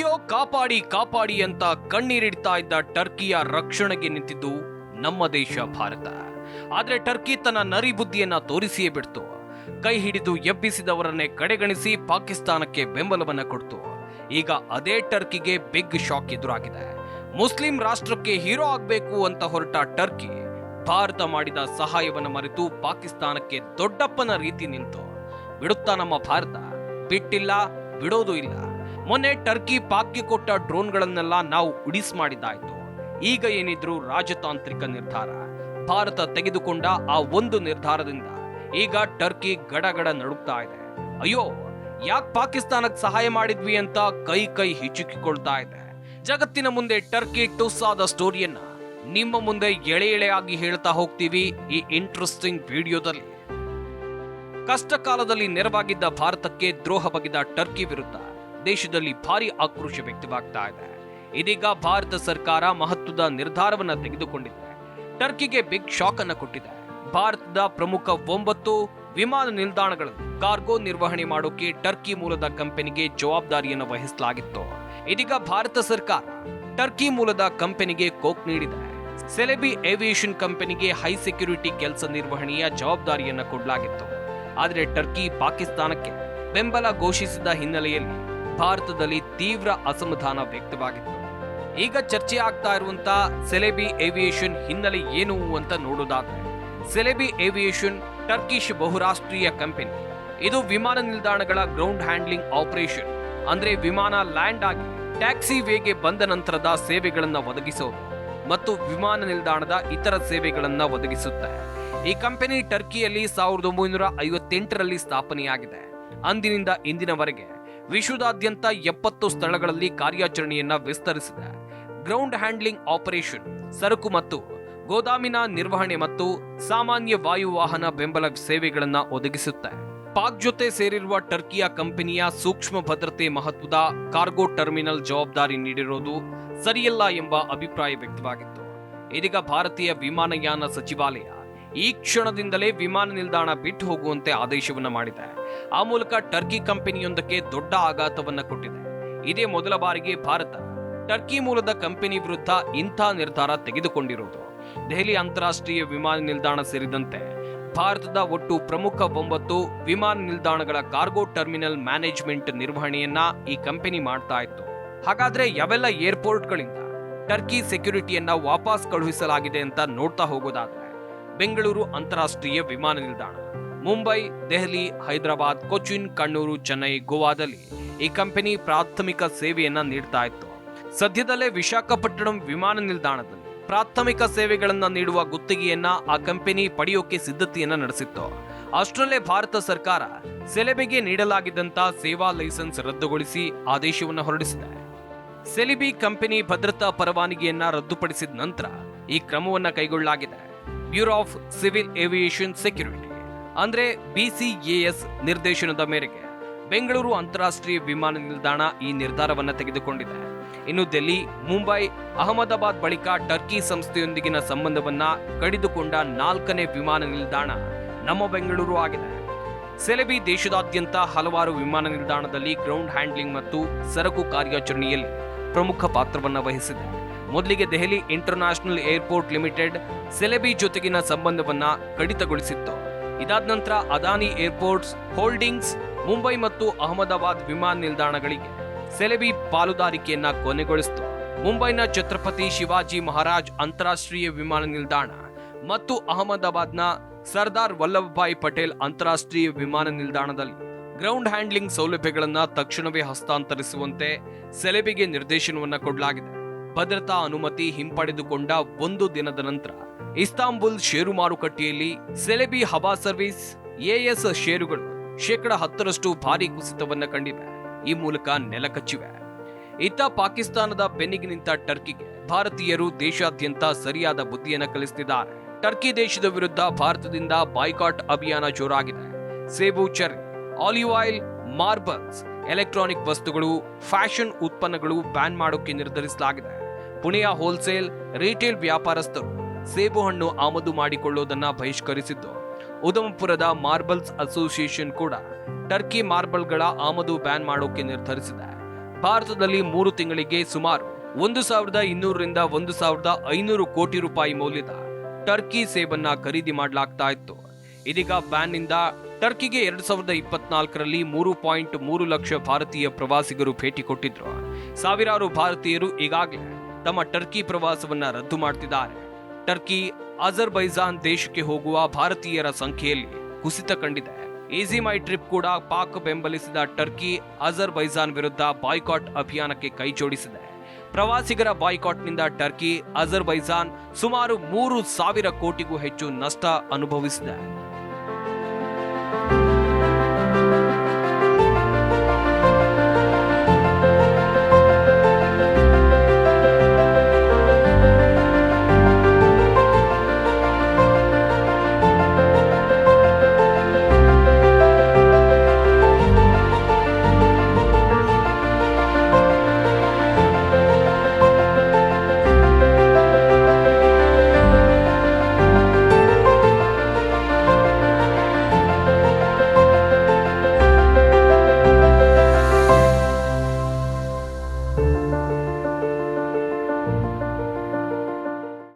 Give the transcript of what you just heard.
ಕಾಪಾಡಿ ಕಾಪಾಡಿ ಅಂತ ಕಣ್ಣೀರಿಡ್ತಾ ಇದ್ದ ಟರ್ಕಿಯ ರಕ್ಷಣೆಗೆ ನಿಂತಿದ್ದು ನಮ್ಮ ದೇಶ ಭಾರತ. ಆದ್ರೆ ಟರ್ಕಿ ತನ್ನ ನರಿ ಬುದ್ಧಿಯನ್ನ ತೋರಿಸಿಯೇ ಬಿಡ್ತು. ಕೈ ಹಿಡಿದು ಎಬ್ಬಿಸಿದವರನ್ನೇ ಕಡೆಗಣಿಸಿ ಪಾಕಿಸ್ತಾನಕ್ಕೆ ಬೆಂಬಲವನ್ನ ಕೊಡ್ತು. ಈಗ ಅದೇ ಟರ್ಕಿಗೆ ಬಿಗ್ ಶಾಕ್ ಎದುರಾಗಿದೆ. ಮುಸ್ಲಿಂ ರಾಷ್ಟ್ರಕ್ಕೆ ಹೀರೋ ಆಗ್ಬೇಕು ಅಂತ ಹೊರಟ ಟರ್ಕಿ ಭಾರತ ಮಾಡಿದ ಸಹಾಯವನ್ನ ಮರೆತು ಪಾಕಿಸ್ತಾನಕ್ಕೆ ದೊಡ್ಡಪ್ಪನ ರೀತಿ ನಿಂತು. ಬಿಡುತ್ತಾ ನಮ್ಮ ಭಾರತ? ಬಿಟ್ಟಿಲ್ಲ, ಬಿಡೋದು ಇಲ್ಲ. ಮೊನ್ನೆ ಟರ್ಕಿ ಪಾಕ್ಗೆ ಕೊಟ್ಟ ಡ್ರೋನ್ಗಳನ್ನೆಲ್ಲ ನಾವು ಉಡಿಸ್ ಮಾಡಿದ್ದಾಯ್ತು. ಈಗ ಏನಿದ್ರು ರಾಜತಾಂತ್ರಿಕ ನಿರ್ಧಾರ. ಭಾರತ ತೆಗೆದುಕೊಂಡ ಆ ಒಂದು ನಿರ್ಧಾರದಿಂದ ಈಗ ಟರ್ಕಿ ಗಡಗಡ ನಡುಗ್ತಾ ಇದೆ. ಅಯ್ಯೋ, ಯಾಕೆ ಪಾಕಿಸ್ತಾನಕ್ಕೆ ಸಹಾಯ ಮಾಡಿದ್ವಿ ಅಂತ ಕೈ ಕೈ ಹಿಚುಕಿಕೊಳ್ತಾ ಇದೆ. ಜಗತ್ತಿನ ಮುಂದೆ ಟರ್ಕಿ ಟುಸ್ ಆದ ಸ್ಟೋರಿಯನ್ನ ನಿಮ್ಮ ಮುಂದೆ ಎಳೆ ಎಳೆಯಾಗಿ ಹೇಳ್ತಾ ಹೋಗ್ತೀವಿ ಈ ಇಂಟ್ರೆಸ್ಟಿಂಗ್ ವಿಡಿಯೋದಲ್ಲಿ. ಕಷ್ಟ ಕಾಲದಲ್ಲಿ ನೆರವಾಗಿದ್ದ ಭಾರತಕ್ಕೆ ದ್ರೋಹ ಬಗೆದ ಟರ್ಕಿ ವಿರುದ್ಧ ದೇಶದಲ್ಲಿ ಭಾರಿ ಆಕ್ರೋಶ ವ್ಯಕ್ತವಾಗ್ತಾ ಇದೆ. ಇದೀಗ ಭಾರತ ಸರ್ಕಾರ ಮಹತ್ವದ ನಿರ್ಧಾರವನ್ನು ತೆಗೆದುಕೊಂಡಿದೆ. ಟರ್ಕಿಗೆ ಬಿಗ್ ಶಾಕ್ ಅನ್ನು ಕೊಟ್ಟಿದೆ. ಭಾರತದ ಪ್ರಮುಖ ಒಂಬತ್ತು ವಿಮಾನ ನಿಲ್ದಾಣಗಳಲ್ಲಿ ಕಾರ್ಗೋ ನಿರ್ವಹಣೆ ಮಾಡೋಕೆ ಟರ್ಕಿ ಮೂಲದ ಕಂಪನಿಗೆ ಜವಾಬ್ದಾರಿಯನ್ನು ವಹಿಸಲಾಗಿತ್ತು. ಇದೀಗ ಭಾರತ ಸರ್ಕಾರ ಟರ್ಕಿ ಮೂಲದ ಕಂಪನಿಗೆ ಕೋಕ್ ನೀಡಿದೆ. ಸೆಲೆಬಿ ಏವಿಯೇಷನ್ ಕಂಪನಿಗೆ ಹೈ ಸೆಕ್ಯೂರಿಟಿ ಕೆಲಸ ನಿರ್ವಹಣೆಯ ಜವಾಬ್ದಾರಿಯನ್ನು ಕೊಡಲಾಗಿತ್ತು. ಆದರೆ ಟರ್ಕಿ ಪಾಕಿಸ್ತಾನಕ್ಕೆ ಬೆಂಬಲ ಘೋಷಿಸಿದ ಹಿನ್ನೆಲೆಯಲ್ಲಿ ಭಾರತದಲ್ಲಿ ತೀವ್ರ ಅಸಮಾಧಾನ ವ್ಯಕ್ತವಾಗಿತ್ತು. ಈಗ ಚರ್ಚೆ ಆಗ್ತಾ ಇರುವಂತ ಸೆಲೆಬಿ ಏವಿಯೇಷನ್ ಹಿನ್ನೆಲೆ ಏನು ಅಂತ ನೋಡೋದಾದ್ರೆ, ಸೆಲೆಬಿ ಏವಿಯೇಷನ್ ಟರ್ಕಿಶ್ ಬಹುರಾಷ್ಟ್ರೀಯ ಕಂಪನಿ. ಇದು ವಿಮಾನ ನಿಲ್ದಾಣಗಳ ಗ್ರೌಂಡ್ ಹ್ಯಾಂಡ್ಲಿಂಗ್ ಆಪರೇಷನ್ ಅಂದ್ರೆ ವಿಮಾನ ಲ್ಯಾಂಡ್ ಆಗಿ ಟ್ಯಾಕ್ಸಿ ವೇಗೆ ಬಂದ ನಂತರದ ಸೇವೆಗಳನ್ನು ಒದಗಿಸೋದು ಮತ್ತು ವಿಮಾನ ನಿಲ್ದಾಣದ ಇತರ ಸೇವೆಗಳನ್ನು ಒದಗಿಸುತ್ತೆ. ಈ ಕಂಪನಿ ಟರ್ಕಿಯಲ್ಲಿ ಸಾವಿರದ ಒಂಬೈನೂರ ಐವತ್ತೆಂಟರಲ್ಲಿ ಸ್ಥಾಪನೆಯಾಗಿದೆ. ಅಂದಿನಿಂದ ಇಂದಿನವರೆಗೆ ವಿಶ್ವದಾದ್ಯಂತ ಎಪ್ಪತ್ತು ಸ್ಥಳಗಳಲ್ಲಿ ಕಾರ್ಯಾಚರಣೆಯನ್ನ ವಿಸ್ತರಿಸಿದೆ. ಗ್ರೌಂಡ್ ಹ್ಯಾಂಡ್ಲಿಂಗ್ ಆಪರೇಷನ್, ಸರಕು ಮತ್ತು ಗೋದಾಮಿನ ನಿರ್ವಹಣೆ ಮತ್ತು ಸಾಮಾನ್ಯ ವಾಯುವಾಹನ ಬೆಂಬಲ ಸೇವೆಗಳನ್ನ ಒದಗಿಸುತ್ತೆ. ಪಾಕ್ ಜೊತೆ ಸೇರಿರುವ ಟರ್ಕಿಯ ಕಂಪನಿಯ ಸೂಕ್ಷ್ಮ ಭದ್ರತೆ ಮಹತ್ವದ ಕಾರ್ಗೋ ಟರ್ಮಿನಲ್ ಜವಾಬ್ದಾರಿ ನೀಡಿರೋದು ಸರಿಯಲ್ಲ ಎಂಬ ಅಭಿಪ್ರಾಯ ವ್ಯಕ್ತವಾಗಿತ್ತು. ಇದೀಗ ಭಾರತೀಯ ವಿಮಾನಯಾನ ಸಚಿವಾಲಯ ಈ ಕ್ಷಣದಿಂದಲೇ ವಿಮಾನ ನಿಲ್ದಾಣ ಬಿಟ್ಟು ಹೋಗುವಂತೆ ಆದೇಶವನ್ನು ಮಾಡಿದೆ. ಆ ಮೂಲಕ ಟರ್ಕಿ ಕಂಪನಿಯೊಂದಕ್ಕೆ ದೊಡ್ಡ ಆಘಾತವನ್ನ ಕೊಟ್ಟಿದೆ. ಇದೇ ಮೊದಲ ಬಾರಿಗೆ ಭಾರತ ಟರ್ಕಿ ಮೂಲದ ಕಂಪನಿ ವಿರುದ್ಧ ಇಂಥ ನಿರ್ಧಾರ ತೆಗೆದುಕೊಂಡಿರುವುದು. ದೆಹಲಿ ಅಂತಾರಾಷ್ಟ್ರೀಯ ವಿಮಾನ ನಿಲ್ದಾಣ ಸೇರಿದಂತೆ ಭಾರತದ ಒಟ್ಟು ಪ್ರಮುಖ ಒಂಬತ್ತು ವಿಮಾನ ನಿಲ್ದಾಣಗಳ ಕಾರ್ಗೋ ಟರ್ಮಿನಲ್ ಮ್ಯಾನೇಜ್ಮೆಂಟ್ ನಿರ್ವಹಣೆಯನ್ನ ಈ ಕಂಪನಿ ಮಾಡ್ತಾ ಇತ್ತು. ಹಾಗಾದ್ರೆ ಯಾವೆಲ್ಲ ಏರ್ಪೋರ್ಟ್ಗಳಿಂದ ಟರ್ಕಿ ಸೆಕ್ಯೂರಿಟಿಯನ್ನ ವಾಪಸ್ ಕಳುಹಿಸಲಾಗಿದೆ ಅಂತ ನೋಡ್ತಾ ಹೋಗೋದಾದ್ರೆ ಬೆಂಗಳೂರು ಅಂತಾರಾಷ್ಟ್ರೀಯ ವಿಮಾನ ನಿಲ್ದಾಣ. ಮುಂಬೈ, ದೆಹಲಿ, ಹೈದರಾಬಾದ್, ಕೊಚ್ಚಿನ್, ಕಣ್ಣೂರು, ಚೆನ್ನೈ, ಗೋವಾದಲ್ಲಿ ಈ ಕಂಪನಿ ಪ್ರಾಥಮಿಕ ಸೇವೆಯನ್ನ ನೀಡ್ತಾ ಇತ್ತು. ಸದ್ಯದಲ್ಲೇ ವಿಶಾಖಪಟ್ಟಣಂ ವಿಮಾನ ನಿಲ್ದಾಣದಲ್ಲಿ ಪ್ರಾಥಮಿಕ ಸೇವೆಗಳನ್ನ ನೀಡುವ ಗುತ್ತಿಗೆಯನ್ನ ಆ ಕಂಪನಿ ಪಡೆಯೋಕೆ ಸಿದ್ಧತೆಯನ್ನ ನಡೆಸಿತ್ತು. ಅಷ್ಟರಲ್ಲೇ ಭಾರತ ಸರ್ಕಾರ ಸೆಲೆಬೆಗೆ ನೀಡಲಾಗಿದ್ದಂತ ಸೇವಾ ಲೈಸೆನ್ಸ್ ರದ್ದುಗೊಳಿಸಿ ಆದೇಶವನ್ನು ಹೊರಡಿಸಿದೆ. ಸೆಲಿಬಿ ಕಂಪನಿ ಭದ್ರತಾ ಪರವಾನಗಿಯನ್ನ ರದ್ದುಪಡಿಸಿದ ನಂತರ ಈ ಕ್ರಮವನ್ನ ಕೈಗೊಳ್ಳಲಾಗಿದೆ. Bureau of civil aviation security, ಅಂದ್ರೆ ಬಿಸಿಎಎಸ್ ನಿರ್ದೇಶನದ ಮೇರೆಗೆ ಬೆಂಗಳೂರು ಅಂತಾರಾಷ್ಟ್ರೀಯ ವಿಮಾನ ನಿಲ್ದಾಣ ಈ ನಿರ್ಧಾರವನ್ನು ತೆಗೆದುಕೊಂಡಿದೆ. ಇನ್ನು ದೆಹಲಿ ಮುಂಬೈ, ಅಹಮದಾಬಾದ್ ಬಳಿಕ ಟರ್ಕಿ ಸಂಸ್ಥೆಯೊಂದಿಗಿನ ಸಂಬಂಧವನ್ನ ಕಡಿದುಕೊಂಡ ನಾಲ್ಕನೇ ವಿಮಾನ ನಿಲ್ದಾಣ ನಮ್ಮ ಬೆಂಗಳೂರು ಆಗಿದೆ. ಸೆಲೆಬಿ ದೇಶದಾದ್ಯಂತ ಹಲವಾರು ವಿಮಾನ ನಿಲ್ದಾಣದಲ್ಲಿ ಗ್ರೌಂಡ್ ಹ್ಯಾಂಡ್ಲಿಂಗ್ ಮತ್ತು ಸರಕು ಕಾರ್ಯಾಚರಣೆಯಲ್ಲಿ ಪ್ರಮುಖ ಪಾತ್ರವನ್ನು ವಹಿಸಿದೆ. ಮೊದಲಿಗೆ Delhi international airport limited Celebi ಜೊತೆಗಿನ ಸಂಬಂಧವನ್ನ ಕಡಿತಗೊಳಿಸಿತ್ತು. ಇದಾದ ನಂತರ ಅದಾನಿ ಏರ್ಪೋರ್ಟ್ಸ್ ಹೋಲ್ಡಿಂಗ್ಸ್, ಮುಂಬೈ ಮತ್ತು ಅಹಮದಾಬಾದ್ ವಿಮಾನ ನಿಲ್ದಾಣಗಳಿಗೆ ಸೆಲೆಬಿ ಪಾಲುದಾರಿಕೆಯನ್ನ ಕೊನೆಗೊಳಿಸಿತು. ಮುಂಬೈನ ಛತ್ರಪತಿ ಶಿವಾಜಿ ಮಹಾರಾಜ್ ಅಂತಾರಾಷ್ಟ್ರೀಯ ವಿಮಾನ ನಿಲ್ದಾಣ ಮತ್ತು ಅಹಮದಾಬಾದ್ನ ಸರ್ದಾರ್ ವಲ್ಲಭಭಾಯಿ ಪಟೇಲ್ ಅಂತಾರಾಷ್ಟ್ರೀಯ ವಿಮಾನ ನಿಲ್ದಾಣದಲ್ಲಿ ಗ್ರೌಂಡ್ ಹ್ಯಾಂಡ್ಲಿಂಗ್ ಸೌಲಭ್ಯಗಳನ್ನ ತಕ್ಷಣವೇ ಹಸ್ತಾಂತರಿಸುವಂತೆ ಸೆಲೆಬಿಗೆ ನಿರ್ದೇಶನವನ್ನ ಕೊಡಲಾಗಿದೆ. ಭದ್ರತಾ ಅನುಮತಿ ಹಿಂಪಡೆದುಕೊಂಡ ಒಂದು ದಿನದ ನಂತರ ಇಸ್ತಾಂಬುಲ್ ಷೇರು ಮಾರುಕಟ್ಟೆಯಲ್ಲಿ ಸೆಲೆಬಿ ಹವಾ ಸರ್ವಿಸ್ ಎಎಸ್ ಷೇರುಗಳು ಶೇಕಡ ಹತ್ತರಷ್ಟು ಭಾರಿ ಕುಸಿತವನ್ನು ಕಂಡಿವೆ. ಈ ಮೂಲಕ ನೆಲಕಚ್ಚಿವೆ ಇತ್ತ ಪಾಕಿಸ್ತಾನದ ಬೆನ್ನಿಗೆ ನಿಂತ ಟರ್ಕಿಗೆ ಭಾರತೀಯರು ದೇಶಾದ್ಯಂತ ಸರಿಯಾದ ಬುದ್ಧಿಯನ್ನು ಕಲಿಸುತ್ತಿದ್ದಾರೆ ಟರ್ಕಿ ದೇಶದ ವಿರುದ್ಧ ಭಾರತದಿಂದ ಬಾಯ್ಕಾಟ್ ಅಭಿಯಾನ ಜೋರಾಗಿದೆ. ಸೇಬು cherry, olive oil, marbles, electronic ವಸ್ತುಗಳು, ಫ್ಯಾಷನ್ ಉತ್ಪನ್ನಗಳು ಬ್ಯಾನ್ ಮಾಡೋಕೆ ನಿರ್ಧರಿಸಲಾಗಿದೆ. ಪುಣೆಯ ಹೋಲ್ಸೇಲ್ ರಿಟೇಲ್ ವ್ಯಾಪಾರಸ್ಥರು ಸೇಬು ಹಣ್ಣು ಆಮದು ಮಾಡಿಕೊಳ್ಳುವುದನ್ನು ಬಹಿಷ್ಕರಿಸಿದ್ದು. ಉದಮಪುರದ ಮಾರ್ಬಲ್ಸ್ ಅಸೋಸಿಯೇಷನ್ ಕೂಡ ಟರ್ಕಿ ಮಾರ್ಬಲ್ಗಳ ಆಮದು ಬ್ಯಾನ್ ಮಾಡೋಕೆ ನಿರ್ಧರಿಸಿದೆ. ಭಾರತದಲ್ಲಿ ಮೂರು ತಿಂಗಳಿಗೆ ಸುಮಾರು ಒಂದು ಸಾವಿರದ ಇನ್ನೂರರಿಂದ ಒಂದು ಸಾವಿರದ ಐನೂರು ಕೋಟಿ ರೂಪಾಯಿ ಮೌಲ್ಯದ ಟರ್ಕಿ ಸೇಬನ್ನ ಖರೀದಿ ಮಾಡಲಾಗ್ತಾ ಇತ್ತು. ಇದೀಗ ಬ್ಯಾನ್ನಿಂದ ಟರ್ಕಿಗೆ ಎರಡು ಸಾವಿರದ ಇಪ್ಪತ್ನಾಲ್ಕರಲ್ಲಿ ಮೂರು ಪಾಯಿಂಟ್ ಮೂರು ಲಕ್ಷ ಭಾರತೀಯ ಪ್ರವಾಸಿಗರು ಭೇಟಿ ಕೊಟ್ಟಿದ್ರು. ಸಾವಿರಾರು ಭಾರತೀಯರು ಈಗಾಗಲೇ ತಮ್ಮ ಟರ್ಕಿ ಪ್ರವಾಸವನ್ನ ರದ್ದು ಮಾಡ್ತಿದ್ದಾರೆ. ಟರ್ಕಿ ಅಜರ್ಬೈಜಾನ್ ದೇಶಕ್ಕೆ ಹೋಗುವ ಭಾರತೀಯರ ಸಂಖ್ಯೆಯಲ್ಲಿ ಕುಸಿತ ಕಂಡಿದೆ. ಈಸಿ ಮೈ ಟ್ರಿಪ್ ಕೂಡ ಪಾಕ್ ಬೆಂಬಲಿಸಿದ ಟರ್ಕಿ ಅಜರ್ಬೈಜಾನ್ ವಿರುದ್ಧ ಬಾಯ್ಕಾಟ್ ಅಭಿಯಾನಕ್ಕೆ ಕೈಜೋಡಿಸಿದೆ ಪ್ರವಾಸಿಗರ ಬಾಯ್ಕಾಟ್ನಿಂದ ಟರ್ಕಿ ಅಜರ್ಬೈಜಾನ್ ಸುಮಾರು ಮೂರು ಸಾವಿರ ಕೋಟಿಗೂ ಹೆಚ್ಚು ನಷ್ಟ ಅನುಭವಿಸಿದೆ.